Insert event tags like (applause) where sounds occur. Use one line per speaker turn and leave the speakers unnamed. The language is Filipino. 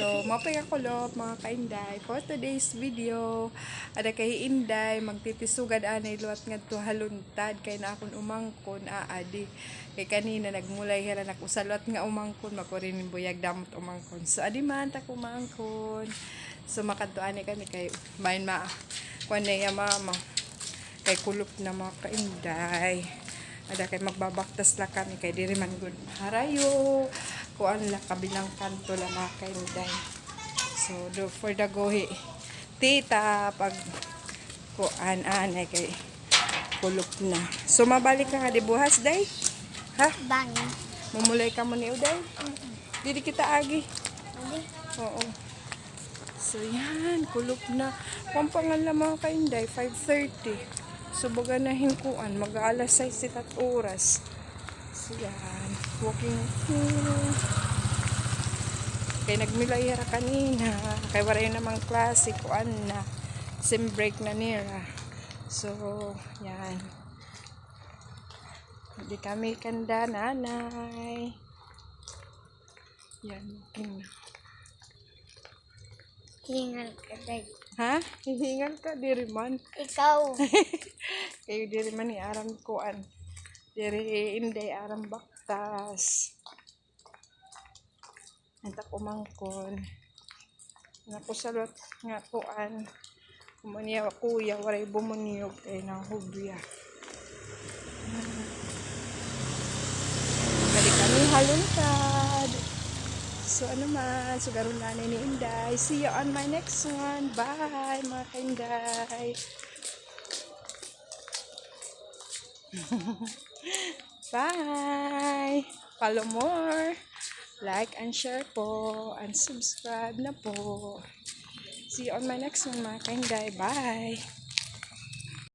So, mapay kakulop mga kainday for today's video. Ada kay Inday magtitisugad anay luwat nga to haluntad kay na akon umangkon aadi. Kay kanina nagmulay hera nakusalot nga umangkon makurin buyag damot umangkon. So adi man ta kumangkon. So makadto ani kami kay main ma kuan na mama. Kay kulop na mga kainday. Ada kay magbabaktas la kami kay diri man good harayo. Kuan la kabilang kanto la mga kainday. So do for the gohi. Tita pag kuan anay kay kulop na. So mabalik ka nga di buhas day. Ha?
Bangin.
Mumulay ka mo ni Uday. Dili kita agi.
Hindi.
Oo. So yan, kulop na. Pampangan lang mga kainday, 5.30. Subugan na hinkuan, mag-aalas 6 at oras. Yan, walking. Hmm. Kay nagmilay hara kanina. Kay waray namang klase, kuan na. Sim break na nila. So, yan. Hindi kami kanda, nanay. Yan, walking na.
Hingal ka day.
Ha? Hihingal ka, diri man.
Ikaw. (laughs)
Kayo diri man ni aram kuan. Diri inday aram baktas. Anta kumangkon. Naku salot nga kuan. Kumaniya wa kuya, waray bumuniyog kay nang hubya. Kali kami haluntad. So ano man, so garon na ni Inday. See you on my next one. Bye mga kainday. (laughs) Bye! Follow more. Like and share po. And subscribe na po. See you on my next one mga kainday. Bye!